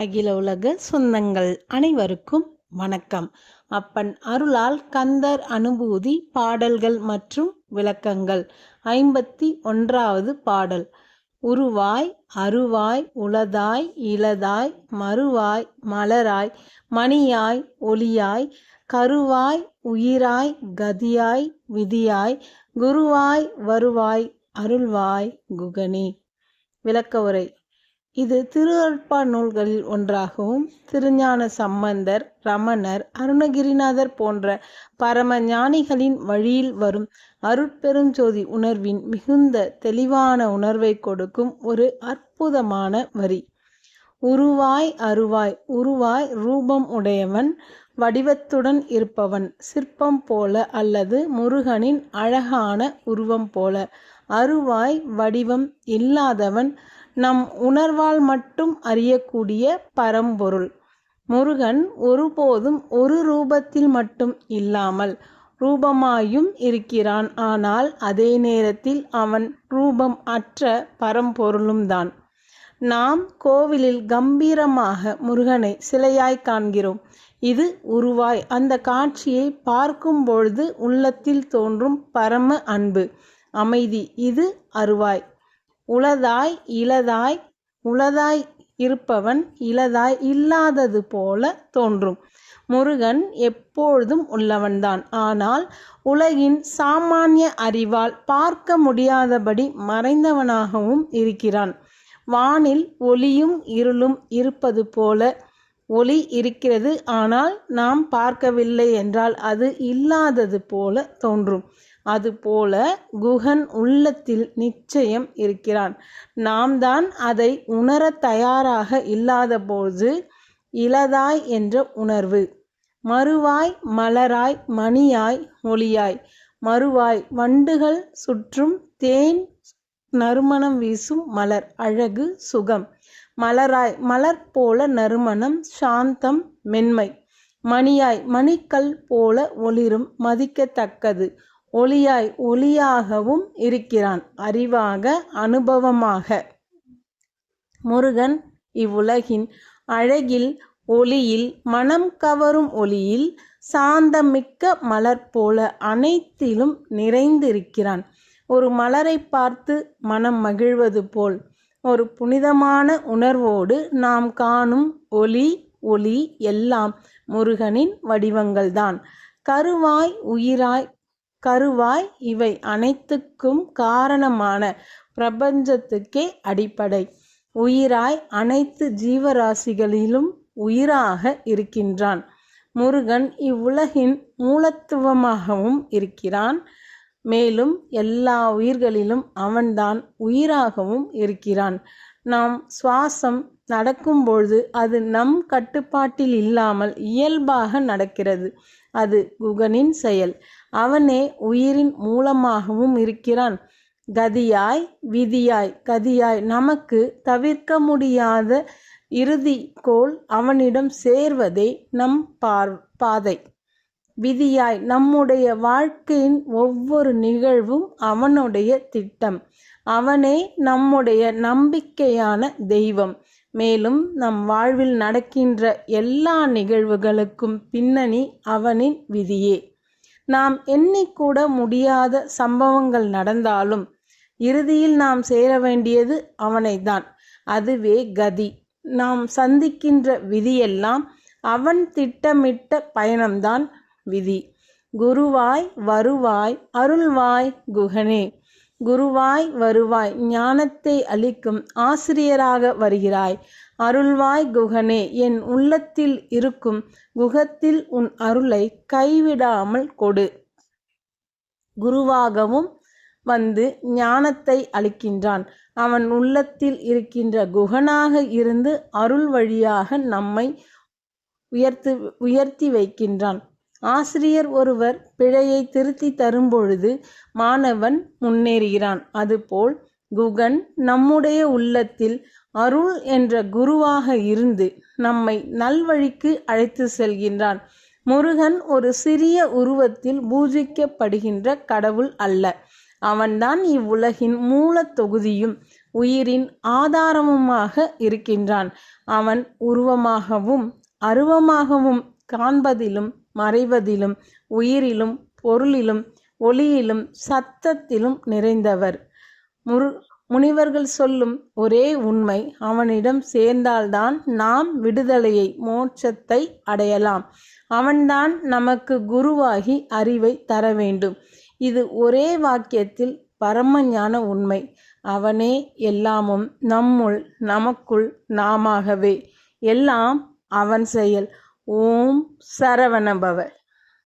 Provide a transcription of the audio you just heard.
அகில உலக சொந்தங்கள் அனைவருக்கும் வணக்கம். அப்பன் அருளால் கந்தர் அனுபூதி பாடல்கள் மற்றும் விளக்கங்கள். ஐம்பத்தி ஒன்றாவது பாடல். உருவாய் அருவாய் உளதாய் இளதாய் மறுவாய் மலராய் மணியாய் ஒளியாய் கருவாய் உயிராய் கதியாய் விதியாய் குருவாய் வருவாய் அருள்வாய் குகனே. விளக்க உரை. இது திருஅற்பா நூல்களில் ஒன்றாகவும் திருஞான சம்பந்தர் ரமணர் அருணகிரிநாதர் போன்ற பரம ஞானிகளின் வழியில் வரும் அருட்பெருஞ்சோதி உணர்வின் மிகுந்த தெளிவான உணர்வை கொடுக்கும் ஒரு அற்புதமான வரி. உருவாய் அருவாய் உருவாய் ரூபம் உடையவன் வடிவத்துடன் இருப்பவன் சிற்பம் போல அல்லது முருகனின் அழகான உருவம் போல. அருவாய் வடிவம் இல்லாதவன் நம் உணர்வால் மட்டும் அறியக்கூடிய பரம்பொருள். முருகன் ஒருபோதும் ஒரு ரூபத்தில் மட்டும் இல்லாமல் ரூபமாயும் இருக்கிறான். ஆனால் அதே நேரத்தில் அவன் ரூபம் அற்ற பரம்பொருளும் தான். நாம் கோவிலில் கம்பீரமாக முருகனை சிலையாய் காண்கிறோம். இது உருவாய். அந்த காட்சியை பார்க்கும் பொழுது உள்ளத்தில் தோன்றும் பரம அன்பு. அமைதி. இது அருவாய். உளதாய் இளதாய் உளதாய் இருப்பவன் இளதாய் இல்லாதது போல தோன்றும். முருகன் எப்பொழுதும் உள்ளவன்தான். ஆனால் உலகின் சாமானிய அறிவால் பார்க்க முடியாதபடி மறைந்தவனாகவும் இருக்கிறான். வானில் ஒளியும் இருளும் இருப்பது போல ஒளி இருக்கிறது. ஆனால் நாம் பார்க்கவில்லை என்றால் அது இல்லாதது போல தோன்றும். அதுபோல குகன் உள்ளத்தில் நிச்சயம் இருக்கிறான். நாம் தான் அதை உணர தயாராக இல்லாதபோது இளதாய் என்ற உணர்வு. மறுவாய் மலராய் மணியாய் ஒளியாய். மறுவாய் வண்டுகள் சுற்றும் தேன் நறுமணம் வீசும் மலர் அழகு சுகம். மலராய் மலர் போல நறுமணம் சாந்தம் மென்மை. மணியாய் மணிக்கல் போல ஒளிரும் மதிக்கத்தக்கது. ஒளியாய் ஒளியாகவும் இருக்கிறான். அறிவாக அனுபவமாக. முருகன் இவ்வுலகின் அழகில் ஒளியில் மனம் கவரும் ஒளியில் சாந்தமிக்க மலர் போல அனைத்திலும் நிறைந்திருக்கிறான். ஒரு மலரை பார்த்து மனம் மகிழ்வது போல் ஒரு புனிதமான உணர்வோடு நாம் காணும் ஒளி ஒளி எல்லாம் முருகனின் வடிவங்கள்தான். கருவாய் உயிராய் கருவாய் இவை அனைத்துக்கும் காரணமான பிரபஞ்சத்துக்கே அடிப்படை. உயிராய் அனைத்து ஜீவராசிகளிலும் உயிராக இருக்கின்றான். முருகன் இவ்வுலகின் மூலத்துவமாகவும் இருக்கிறான். மேலும் எல்லா உயிர்களிலும் அவன்தான் உயிராகவும் இருக்கிறான். நாம் சுவாசம் நடக்கும்பொழுது அது நம் கட்டுப்பாட்டில் இல்லாமல் இயல்பாக நடக்கிறது. அது குகனின் செயல். அவனே உயிரின் மூலமாகவும் இருக்கிறான். கதியாய் விதியாய் கதியாய் நமக்கு தவிர்க்க முடியாத இறுதி கோல் அவனிடம் சேர்வதே நம் பார் பாதை. விதியாய் நம்முடைய வாழ்க்கையின் ஒவ்வொரு நிகழ்வும் அவனுடைய திட்டம். அவனே நம்முடைய நம்பிக்கையான தெய்வம். மேலும் நம் வாழ்வில் நடக்கின்ற எல்லா நிகழ்வுகளுக்கும் பின்னணி அவனின் விதியே. நாம் எண்ணிக்கூட முடியாத சம்பவங்கள் நடந்தாலும் இறுதியில் நாம் சேர வேண்டியது அவனைத்தான். அதுவே கதி. நாம் சந்திக்கின்ற விதியெல்லாம் அவன் திட்டமிட்ட பயணம்தான் விதி. குருவாய் வருவாய் அருள்வாய் குகனே. குருவாய் வருவாய் ஞானத்தை அளிக்கும் ஆசிரியராக வருகிறாய். அருள்வாய் குகனே என் உள்ளத்தில் இருக்கும் குகத்தில் உன் அருளை கைவிடாமல் கொடு. குருவாகவும் வந்து ஞானத்தை அளிக்கின்றான். அவன் உள்ளத்தில் இருக்கின்ற குகனாக இருந்து அருள் வழியாக நம்மை உயர்த்து உயர்த்தி வைக்கின்றான். ஆசிரியர் ஒருவர் பிழையை திருத்தி தரும்பொழுது மாணவன் முன்னேறுகிறான். அதுபோல் குகன் நம்முடைய உள்ளத்தில் அருள் என்ற குருவாக இருந்து நம்மை நல்வழிக்கு அழைத்து செல்கின்றான். முருகன் ஒரு சிறிய உருவத்தில் பூஜிக்கப்படுகின்ற கடவுள் அல்ல. அவன்தான் இவ்வுலகின் மூல தொகுதியும் உயிரின் ஆதாரமுமாக இருக்கின்றான். அவன் உருவமாகவும் அருவமாகவும் காண்பதிலும் மறைவதிலும் உயிரிலும் பொருளிலும் ஒளியிலும் சத்தத்திலும் நிறைந்தவர். முரு முனிவர்கள் சொல்லும் ஒரே உண்மை அவனிடம் சேர்ந்தால்தான் நாம் விடுதலையை மோட்சத்தை அடையலாம். அவன்தான் நமக்கு குருவாகி அறிவை தர வேண்டும். இது ஒரே வாக்கியத்தில் பரமஞான உண்மை. அவனே எல்லாமும் நம்முள் நமக்குள் நாமாகவே. எல்லாம் அவன் செயல். ஓம் சரவணபவ.